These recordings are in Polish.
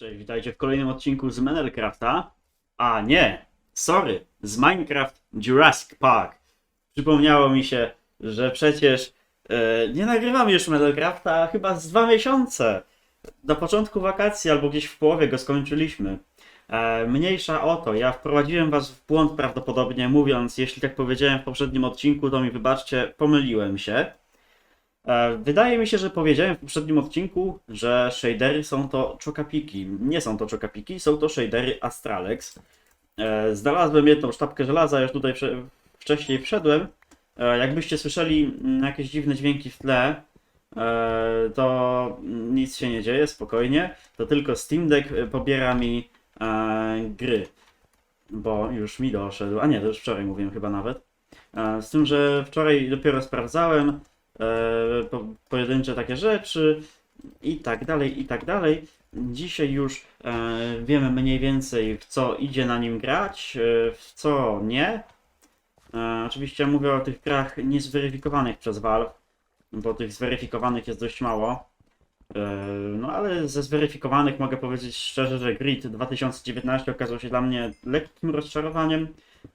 Cześć, witajcie w kolejnym odcinku z Menelcrafta. A nie, sorry, z Minecraft Jurassic Park. Przypomniało mi się, że przecież e, nie nagrywamy już Menelcrafta chyba z dwa miesiące. Na początku wakacji albo gdzieś w połowie go skończyliśmy. E, mniejsza o to, ja wprowadziłem was w błąd prawdopodobnie mówiąc, jeśli tak powiedziałem w poprzednim odcinku, to mi wybaczcie, pomyliłem się. E, Wydaje mi się, że powiedziałem w poprzednim odcinku, że shadery są to czokapiki. Nie są to czokapiki, są to shadery Astralex. E, Znalazłem jedną sztabkę żelaza, już tutaj wcześniej wszedłem. E, Jakbyście słyszeli mm, jakieś dziwne dźwięki w tle, to nic się nie dzieje, spokojnie. To tylko Steam Deck pobiera mi gry, bo już mi doszedł. A nie, to już wczoraj mówiłem chyba nawet. Z tym, że wczoraj dopiero sprawdzałem po, pojedyncze takie rzeczy i tak dalej, i tak dalej. Dzisiaj już e, wiemy mniej więcej w co idzie na nim grać, e, w co nie. E, oczywiście mówię o tych grach niezweryfikowanych przez Valve, bo tych zweryfikowanych jest dość mało. E, No ale ze zweryfikowanych mogę powiedzieć szczerze, że Grid 2019 okazał się dla mnie lekkim rozczarowaniem,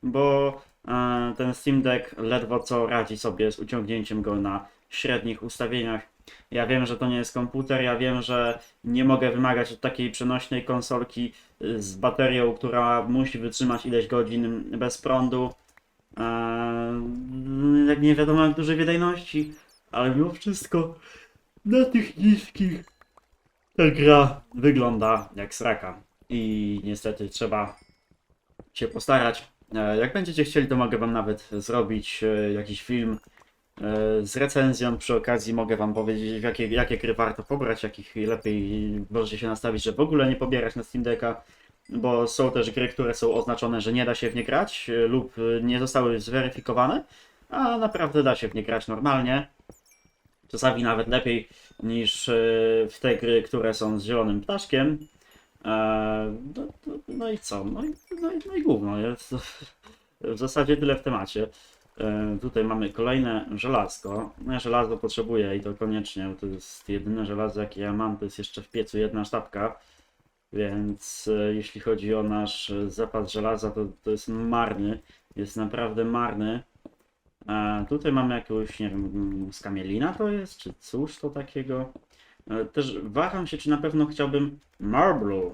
bo e, ten Steam Deck ledwo co radzi sobie z uciągnięciem go na średnich ustawieniach. Ja wiem, że to nie jest komputer, ja wiem, że nie mogę wymagać od takiej przenośnej konsolki y, z baterią, która musi wytrzymać ileś godzin bez prądu. Eee, jak nie wiadomo jak dużej wydajności, ale mimo wszystko na tych niskich ta gra wygląda jak sraka. I niestety trzeba się postarać. E, Jak będziecie chcieli, to mogę wam nawet zrobić e, jakiś film z recenzją. Przy okazji mogę wam powiedzieć, jakie, jakie gry warto pobrać, jakich lepiej możecie się nastawić, że w ogóle nie pobierać na Steam Decka. Bo są też gry, które są oznaczone, że nie da się w nie grać e, lub e, nie zostały zweryfikowane, a naprawdę da się w nie grać normalnie. Czasami nawet lepiej niż e, w te gry, które są z zielonym ptaszkiem. E, No, no, no i co? No i, no, i, no i. Jest w zasadzie tyle w temacie. E, Tutaj mamy kolejne żelazko. No ja żelazo potrzebuję i to koniecznie, bo to jest jedyne żelazo jakie ja mam, to jest jeszcze w piecu jedna sztabka. Więc e, jeśli chodzi o nasz e, zapas żelaza, to, to jest marny. Jest naprawdę marny. E, tutaj mamy jakiegoś, nie wiem, skamielina to jest, czy cóż to takiego. Też waham się, czy na pewno chciałbym marble,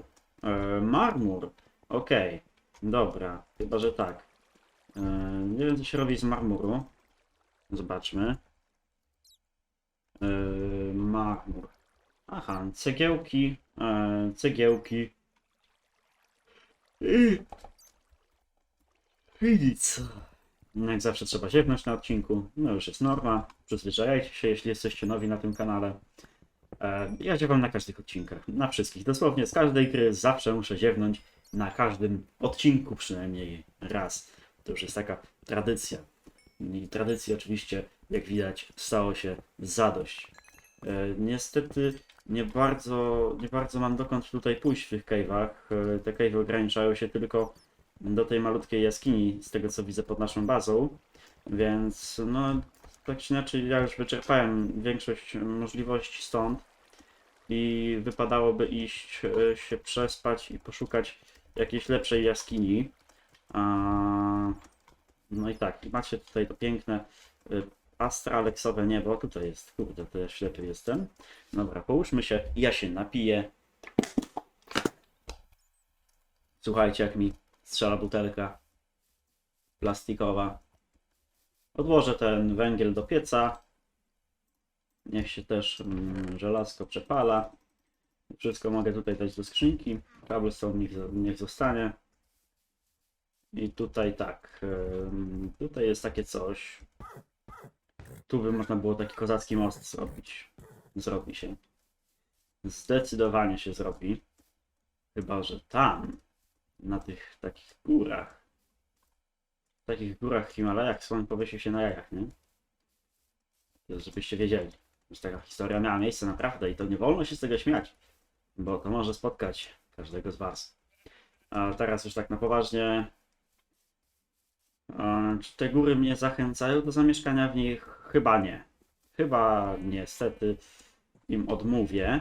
marmur. Okej, dobra, chyba, że tak. E, nie wiem, co się robi z marmuru. Zobaczmy. E, marmur. Aha, cegiełki, e, cegiełki. I... Nic. Jak zawsze trzeba ziewnąć na odcinku. No już jest norma. Przyzwyczajajcie się, jeśli jesteście nowi na tym kanale. Ja ziewam na każdych odcinkach. Na wszystkich. Dosłownie z każdej gry zawsze muszę ziewnąć na każdym odcinku przynajmniej raz. To już jest taka tradycja. I tradycji oczywiście, jak widać, stało się zadość. E, niestety nie bardzo, nie bardzo mam dokąd tutaj pójść w tych cave'ach. E, Te cave'y ograniczają się tylko do tej malutkiej jaskini, z tego co widzę pod naszą bazą. Więc no, tak czy inaczej, ja już wyczerpałem większość możliwości stąd i wypadałoby iść e, się przespać i poszukać jakiejś lepszej jaskini. No i tak, macie tutaj to piękne e, astraleksowe niebo. Tutaj jest, kurde, to ja ślepy jestem. Dobra, połóżmy się, ja się napiję. Słuchajcie, jak mi strzela butelka plastikowa. Odłożę ten węgiel do pieca. Niech się też mm, żelazko przepala. Wszystko mogę tutaj dać do skrzynki. Cobblestone niech, niech zostanie. I tutaj tak. Tutaj jest takie coś. Tu by można było taki kozacki most zrobić. Zrobi się. Zdecydowanie się zrobi. Chyba, że tam, na tych takich górach, w takich górach Himalajach słoń powiesił się na jajach, nie? Żebyście wiedzieli, że taka historia miała miejsce naprawdę i to nie wolno się z tego śmiać, bo to może spotkać każdego z was. A teraz już tak na poważnie. Czy te góry mnie zachęcają do zamieszkania w nich? Chyba nie. Chyba niestety im odmówię.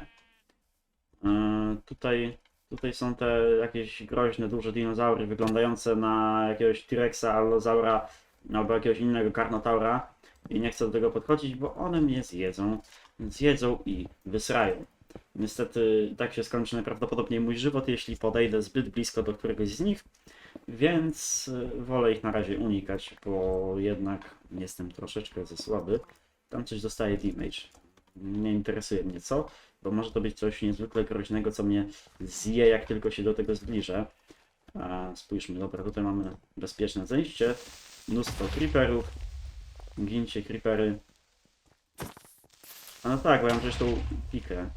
E, Tutaj Tutaj są te jakieś groźne, duże dinozaury wyglądające na jakiegoś T-Rexa, Allozaura albo jakiegoś innego Carnotaura i nie chcę do tego podchodzić, bo one mnie zjedzą, więc jedzą i wysrają. Niestety tak się skończy najprawdopodobniej mój żywot, jeśli podejdę zbyt blisko do któregoś z nich, więc y, wolę ich na razie unikać, bo jednak jestem troszeczkę za słaby. Tam coś dostaje damage. Nie interesuje mnie co, bo może to być coś niezwykle groźnego, co mnie zje, jak tylko się do tego zbliżę. A, spójrzmy, dobra, tutaj mamy bezpieczne zejście, mnóstwo creeperów, gincie creepery. A no tak, bo ja mam przecież tą pikę.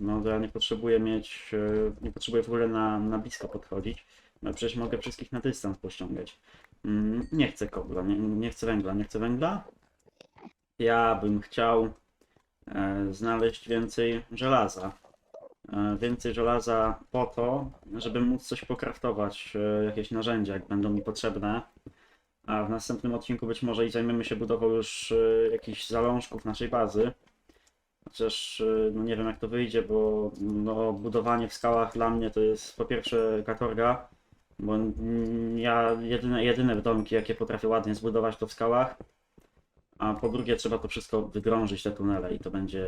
No ja nie potrzebuję mieć, e, nie potrzebuję w ogóle na, na blisko podchodzić. No przecież mogę wszystkich na dystans pościągać. Mm, Nie chcę kobla, nie, nie chcę węgla, nie chcę węgla. Ja bym chciał e, znaleźć więcej żelaza. E, więcej żelaza po to, żeby móc coś pokraftować, e, jakieś narzędzia, jak będą mi potrzebne. A w następnym odcinku być może i zajmiemy się budową już e, jakichś zalążków naszej bazy. Chociaż e, no nie wiem jak to wyjdzie, bo no, budowanie w skałach dla mnie to jest po pierwsze katorga, bo ja jedyne, jedyne domki jakie potrafię ładnie zbudować to w skałach. A po drugie trzeba to wszystko wydrążyć, te tunele i to będzie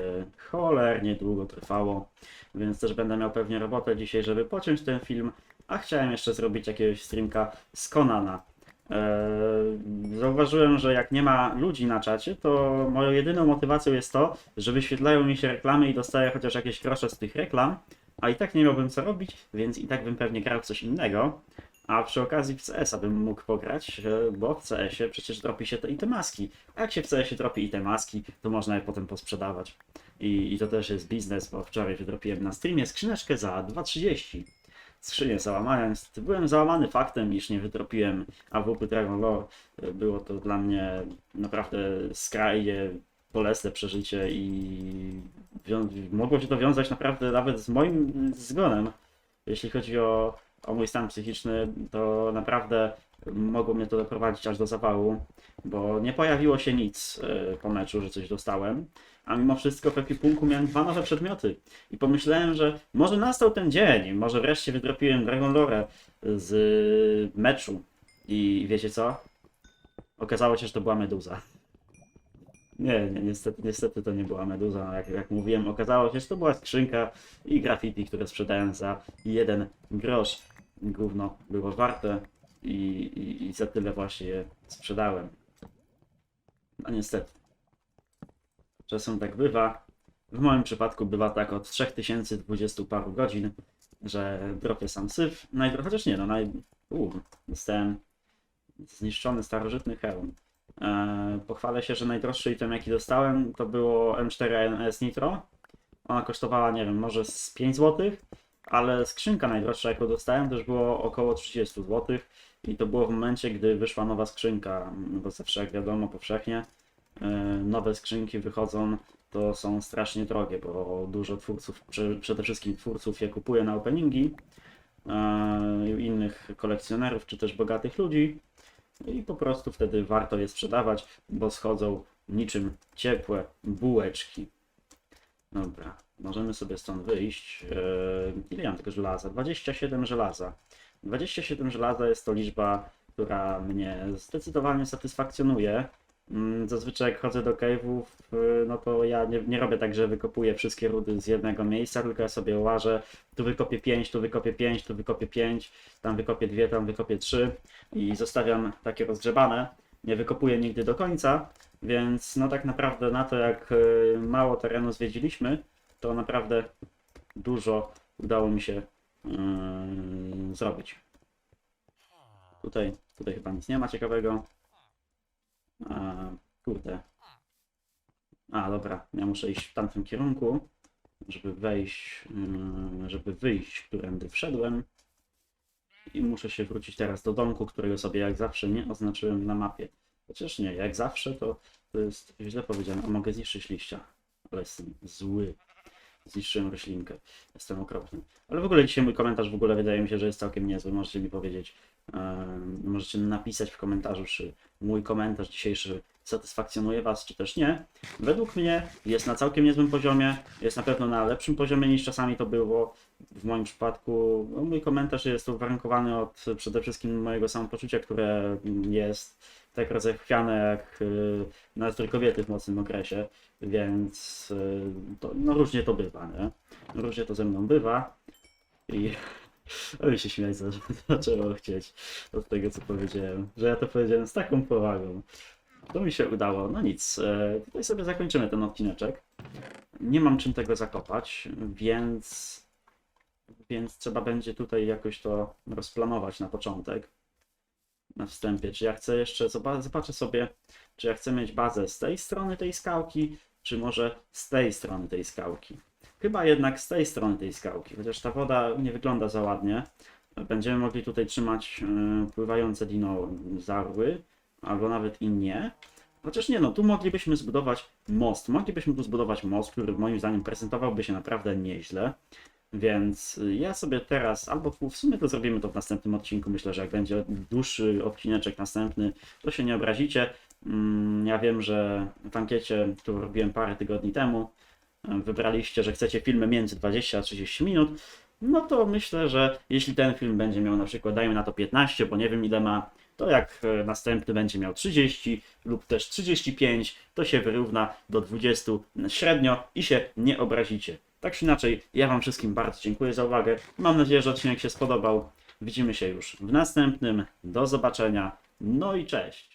cholernie długo trwało. Więc też będę miał pewnie robotę dzisiaj, żeby pociąć ten film. A chciałem jeszcze zrobić jakiegoś streamka z Konana. Eee, Zauważyłem, że jak nie ma ludzi na czacie, to moją jedyną motywacją jest to, że wyświetlają mi się reklamy i dostaję chociaż jakieś grosze z tych reklam, a i tak nie miałbym co robić, więc i tak bym pewnie grał w coś innego. A przy okazji w CS-a bym mógł pograć, e, bo w CS-ie przecież dropi się te, i te maski. A jak się w CS-ie dropi i te maski, to można je potem posprzedawać. I, I to też jest biznes, bo wczoraj wydropiłem na streamie skrzyneczkę za 2,30 skrzynię. Niestety byłem załamany faktem, iż nie wytropiłem AWP Dragon Lore. Było to dla mnie naprawdę skrajnie bolesne przeżycie i mogło się to wiązać naprawdę nawet z moim zgonem. Jeśli chodzi o, o mój stan psychiczny, to naprawdę mogło mnie to doprowadzić aż do zawału, bo nie pojawiło się nic e, po meczu, że coś dostałem, a mimo wszystko w ekwipunku miałem dwa nowe przedmioty. I pomyślałem, że może nastał ten dzień, może wreszcie wydropiłem Dragon Lore z meczu. I wiecie co? Okazało się, że to była meduza. Nie, nie niestety, niestety to nie była meduza. Jak, jak mówiłem, okazało się, że to była skrzynka i graffiti, które sprzedałem za jeden grosz. Gówno było warte i, i, i za tyle właśnie je sprzedałem. No niestety. Czasem tak bywa. W moim przypadku bywa tak od 3020 paru godzin, że dropię sam syf. Najdro... Chociaż nie, no naj... U, dostałem zniszczony starożytny hełm. Eee, pochwalę się, że najdroższy item jaki dostałem to było M4NS Nitro. Ona kosztowała, nie wiem, może z 5 zł, ale skrzynka najdroższa jaką dostałem też było około 30 zł i to było w momencie, gdy wyszła nowa skrzynka, bo zawsze jak wiadomo powszechnie e, nowe skrzynki wychodzą, to są strasznie drogie, bo dużo twórców, prze- przede wszystkim twórców je kupuje na openingi, e, innych kolekcjonerów czy też bogatych ludzi i po prostu wtedy warto je sprzedawać, bo schodzą niczym ciepłe bułeczki. Dobra, możemy sobie stąd wyjść. Eee, ile mam tego żelaza? 27 żelaza. 27 żelaza jest to liczba, która mnie zdecydowanie satysfakcjonuje. Mm, Zazwyczaj jak chodzę do cave'ów, y, no to ja nie, nie robię tak, że wykopuję wszystkie rudy z jednego miejsca, tylko ja sobie łażę, tu wykopię 5, tu wykopię 5, tu wykopię 5, tam wykopię 2, tam wykopię 3 i zostawiam takie rozgrzebane. Nie wykopuję nigdy do końca, więc no tak naprawdę na to jak y, mało terenu zwiedziliśmy, to naprawdę dużo udało mi się yy, zrobić. Tutaj, tutaj chyba nic nie ma ciekawego. A, kurde. A, dobra, ja muszę iść w tamtym kierunku, żeby wejść, yy, żeby wyjść, którędy wszedłem. I muszę się wrócić teraz do domku, którego sobie jak zawsze nie oznaczyłem na mapie. Chociaż nie, jak zawsze to, to jest źle powiedziane. A mogę zniszczyć liścia, ale jestem zły. Zniszczyłem roślinkę. Jestem okropny. Ale w ogóle dzisiaj mój komentarz w ogóle wydaje mi się, że jest całkiem niezły. Możecie mi powiedzieć, możecie napisać w komentarzu, czy mój komentarz dzisiejszy satysfakcjonuje Was, czy też nie. Według mnie jest na całkiem niezłym poziomie. Jest na pewno na lepszym poziomie niż czasami to było. w moim przypadku no, mój komentarz jest uwarunkowany od przede wszystkim mojego samopoczucia, które jest tak rozechwiane jak y, nastrój kobiety w mocnym okresie, więc y, to, no różnie to bywa, nie? Różnie to ze mną bywa i oj się śmiać za- zaczęło chcieć od tego co powiedziałem, że ja to powiedziałem z taką powagą. To mi się udało. No nic, e, tutaj sobie zakończymy ten odcineczek. Nie mam czym tego zakopać, więc, więc trzeba będzie tutaj jakoś to rozplanować na początek. Na wstępie. Czy ja chcę jeszcze, zoba- zobaczę sobie, czy ja chcę mieć bazę z tej strony tej skałki, czy może z tej strony tej skałki. Chyba jednak z tej strony tej skałki, chociaż ta woda nie wygląda za ładnie. Będziemy mogli tutaj trzymać e, pływające dinozaury, albo nawet i nie. Chociaż nie no, tu moglibyśmy zbudować most. Moglibyśmy tu zbudować most, który moim zdaniem prezentowałby się naprawdę nieźle. Więc ja sobie teraz, albo w sumie to zrobimy to w następnym odcinku. Myślę, że jak będzie dłuższy odcineczek następny, to się nie obrazicie. Mm, Ja wiem, że w ankiecie, którą robiłem parę tygodni temu, y, wybraliście, że chcecie filmy między 20 a 30 minut. No to myślę, że jeśli ten film będzie miał na przykład, dajmy na to 15, bo nie wiem ile ma, to jak e, następny będzie miał 30 lub też 35, to się wyrówna do 20 średnio i się nie obrazicie. Tak czy inaczej, ja Wam wszystkim bardzo dziękuję za uwagę. Mam nadzieję, że odcinek się spodobał. Widzimy się już w następnym. Do zobaczenia. No i cześć.